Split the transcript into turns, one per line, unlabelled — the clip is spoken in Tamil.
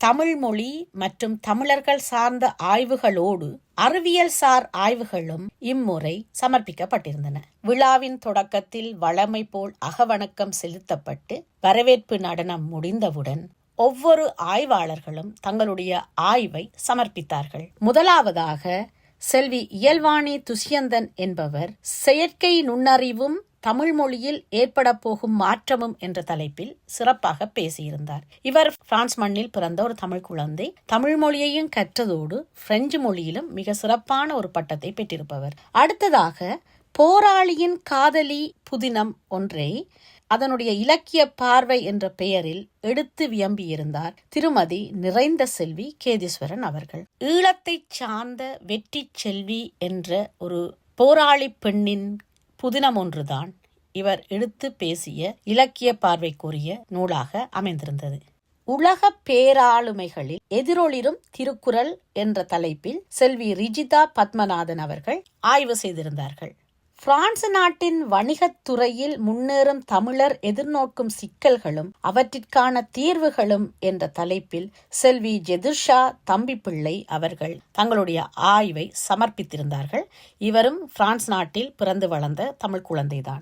தமிழ் மொழி மற்றும் தமிழர்கள் சார்ந்த ஆய்வுகளோடு அறிவியல் சார் ஆய்வுகளும் இம்முறை சமர்ப்பிக்கப்பட்டிருந்தன. விழாவின் தொடக்கத்தில் வழமை போல் அகவணக்கம் செலுத்தப்பட்டு வரவேற்பு நடனம் முடிந்தவுடன் ஒவ்வொரு ஆய்வாளர்களும் தங்களுடைய ஆய்வை சமர்ப்பித்தார்கள். முதலாவதாக செல்வி இயல்வாணி துஷ்யந்தன் என்பவர் செயற்கை நுண்ணறிவும் தமிழ் மொழியில் ஏற்பட போகும் மாற்றமும் என்ற தலைப்பில் சிறப்பாக பேசியிருந்தார். இவர் பிரான்ஸ் மண்ணில் பிறந்த ஒரு தமிழ் குழந்தை. தமிழ் மொழியையும் கற்றதோடு பிரெஞ்சு மொழியிலும் மிக சிறப்பான ஒரு பட்டத்தை பெற்றிருப்பவர். அடுத்ததாக போராளியின் காதலி புதினம் ஒன்றை அதனுடைய இலக்கிய பார்வை என்ற பெயரில் எடுத்து வியம்பியிருந்தார் திருமதி நிறைந்த செல்வி கேதீஸ்வரன் அவர்கள். ஈழத்தைச் சார்ந்த வெற்றி செல்வி என்ற ஒரு போராளி பெண்ணின் புதினம் ஒன்றுதான் இவர் எடுத்து பேசிய இலக்கிய பார்வைக்குரிய நூலாக அமைந்திருந்தது. உலக பேராளுமைகளில் எதிரொளிரும் திருக்குறள் என்ற தலைப்பில் செல்வி ரிஜிதா பத்மநாதன் அவர்கள் ஆய்வு செய்திருந்தார்கள். பிரான்ஸ் நாட்டின் வணிகத் துறையில் முன்னேறும் தமிழர் எதிர்நோக்கும் சிக்கல்களும் அவற்றிற்கான தீர்வுகளும் என்ற தலைப்பில் செல்வி ஜெதுர்ஷா தம்பிப்பிள்ளை அவர்கள் தங்களுடைய ஆய்வை சமர்ப்பித்திருந்தார்கள். இவரும் பிரான்ஸ் நாட்டில் பிறந்து வளர்ந்த தமிழ் குழந்தைதான்.